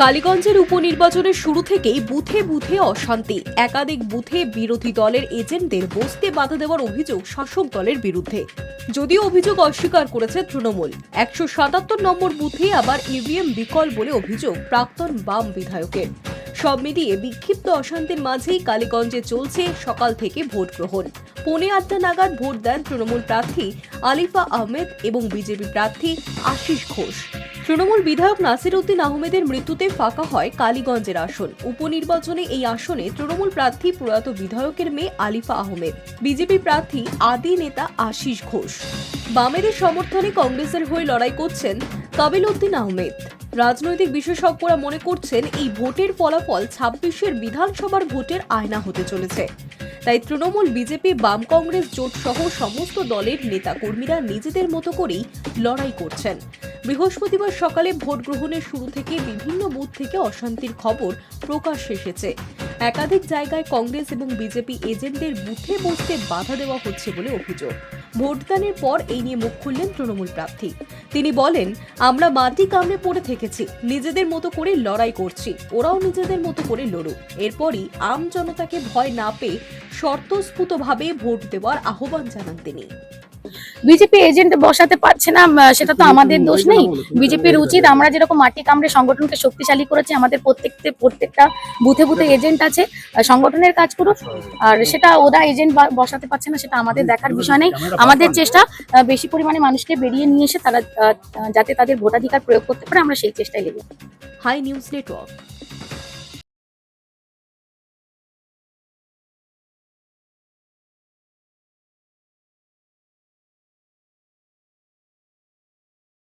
কালীগঞ্জের উপনির্বাচনের শুরু থেকেই বুথে বুথে অশান্তি। একাধিক বুথে বিরোধী দলের এজেন্টদের বসতে বাধা দেওয়ার অভিযোগ শাসক দলের বিরুদ্ধে। যদিও অভিযোগ অস্বীকার করেছে তৃণমূল। একশো সাতাত্তর নম্বর বুথে আবার ইভিএম বিকল বলে অভিযোগ প্রাক্তন বাম বিধায়কের। সব মিলিয়ে বিক্ষিপ্ত অশান্তির মাঝেই কালীগঞ্জে চলছে সকাল থেকে ভোট গ্রহণ। পৌনে আটটা নাগাদ ভোট দেন তৃণমূল প্রার্থী আলিফা আহমেদ এবং বিজেপি প্রার্থী আশিস ঘোষ। তৃণমূল বিধায়ক নাসির উদ্দিন আহমেদের মৃত্যুতে ফাঁকা হয় কালীগঞ্জের আসন। উপনির্বাচনে এই আসনে তৃণমূল প্রার্থী প্রয়াত বিধায়কের মেয়ে আলিফা আহমেদ। বিজেপি প্রার্থী আদি নেতা আশিস ঘোষ। বামেদের সমর্থনে কংগ্রেসের হয়ে লড়াই করছেন কাবিল উদ্দিন আহমেদ। রাজনৈতিক বিশেষজ্ঞরা মনে করছেন এই ভোটের ফলাফল ছাব্বিশের বিধানসভার ভোটের আয়না হতে চলেছে। তাই তৃণমূল, বিজেপি, বাম কংগ্রেস জোট সহ সমস্ত দলের নেতাকর্মীরা নিজেদের মতো করেই লড়াই করছেন। বৃহস্পতিবার সকালে ভোট গ্রহণের শুরু থেকে বিভিন্ন বুথ থেকে অশান্তির খবর প্রকাশ এসেছে। একাধিক জায়গায় কংগ্রেস এবং বিজেপি এজেন্টদের বুথে বসতে বাধা দেওয়া হচ্ছে বলে অভিযোগ। ভোটদানের পর এই নিয়ে মুখ খুললেন তৃণমূল প্রার্থী। তিনি বলেন, আমরা মাটি কামড়ে পড়ে থেকেছি, নিজেদের মতো করে লড়াই করছি, ওরাও নিজেদের মতো করে লড়ুক। এরপরই আম জনতাকে ভয় না পেয়ে শর্তস্ফূতভাবে ভোট দেওয়ার আহ্বান জানান তিনি। বিজেপি এজেন্ট বসাতে পারছে না সেটা তো আমাদের দোষ নেই। বিজেপির উচিত আমরা যেরকম মাটি কামড়ে সংগঠনকে শক্তিশালী করেছি আমাদের প্রত্যেকতে প্রত্যেকটা বুথে বুথে এজেন্ট আছে সংগঠনের কাজ করুক। আর সেটা ওরা এজেন্ট বসাতে পারছে না সেটা আমাদের দেখার বিষয় নেই। আমাদের চেষ্টা বেশি পরিমাণে মানুষকে বেরিয়ে নিয়ে এসে তারা আহ, যাতে তাদের ভোটাধিকার প্রয়োগ করতে পারে আমরা সেই চেষ্টায় লেগে হাই নিউজ নেটওয়ার্ক